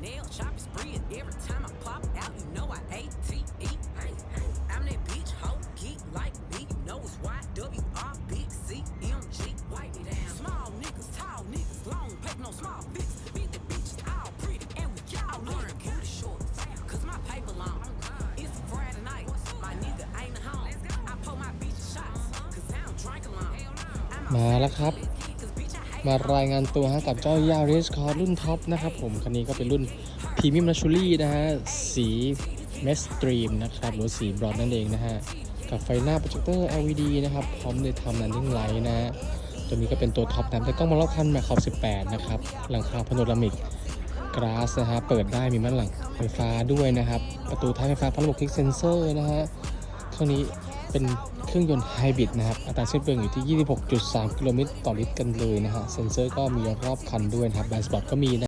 nail chopping spree. and Every time I pop out, you know I ATE. Hey, hey, I'm that bitch hoe, geek like me. You know it's YWR, big C, MG. Wipe me down. Small niggas, tall niggas, long paper, no small fix. Big the bitches, all pretty, and we all learn booty short. Cause my paper long. It's a Friday night, my nigga ain't home. I pull my bitch shots, cause I don't drink alone. I'm มาแล้วครับ มารายงานตัวฮะกับเจ้ายาริสคอร์รุ่นท็อปนะครับผม คันนี้ก็เป็นรุ่นพรีเมียมลักชูรี่นะฮะ สีเมสตรีมนะครับ หรือสีบรอนนั่นเองนะฮะ กับไฟหน้าโปรเจคเตอร์ LED นะครับ พร้อมในทำนันทิ้งไลท์นะฮะ ตัวนี้ก็เป็นตัวท็อปนะแต่กล้องมารอบคันแบบขอบ18 นะครับ หลังคาพโนรามิกกราสนะฮะ เปิดได้มีม่านหลังไฟฟ้าด้วยนะครับ ประตูท้ายไฟฟ้าพร้อมระบบคลิกเซนเซอร์นะฮะเครื่องนี้ เป็นเครื่องยนต์ไฮบริดนะครับอัตราสิ้นเปลืองอยู่ที่ 26.3 กิโลเมตรต่อลิตรกันเลยนะฮะเซ็นเซอร์ก็มีรอบคันด้วยนะครับแบนสปอร์ตก็มีนะ